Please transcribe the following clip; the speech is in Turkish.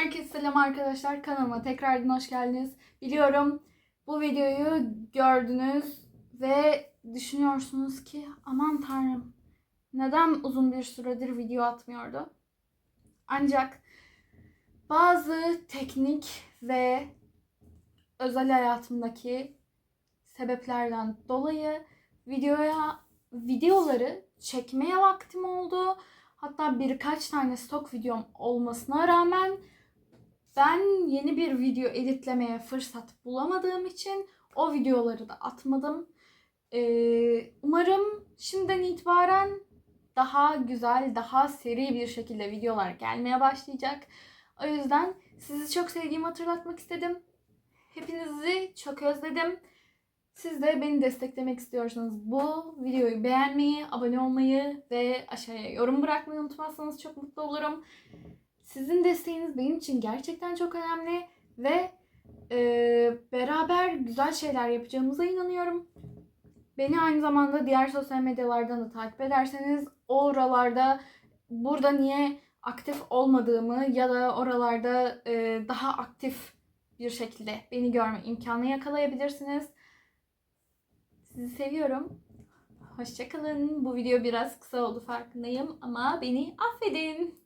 Herkese selam arkadaşlar. Kanalıma tekrardan hoş geldiniz. Biliyorum bu videoyu gördünüz ve düşünüyorsunuz ki aman tanrım neden uzun bir süredir video atmıyordu? Ancak bazı teknik ve özel hayatımdaki sebeplerden dolayı videoya videoları çekmeye vaktim oldu. Hatta birkaç tane stok videom olmasına rağmen ben yeni bir video editlemeye fırsat bulamadığım için o videoları da atmadım. Ee, umarım şimdiden itibaren daha güzel, daha seri bir şekilde videolar gelmeye başlayacak. O yüzden sizi çok sevdiğimi hatırlatmak istedim. Hepinizi çok özledim. Siz de beni desteklemek istiyorsanız bu videoyu beğenmeyi, abone olmayı ve aşağıya yorum bırakmayı unutmazsanız çok mutlu olurum. Sizin desteğiniz benim için gerçekten çok önemli ve e, beraber güzel şeyler yapacağımıza inanıyorum. Beni aynı zamanda diğer sosyal medyalardan da takip ederseniz oralarda burada niye aktif olmadığımı ya da oralarda e, daha aktif bir şekilde beni görme imkanı yakalayabilirsiniz. Sizi seviyorum. Hoşçakalın. Bu video biraz kısa oldu farkındayım ama beni affedin.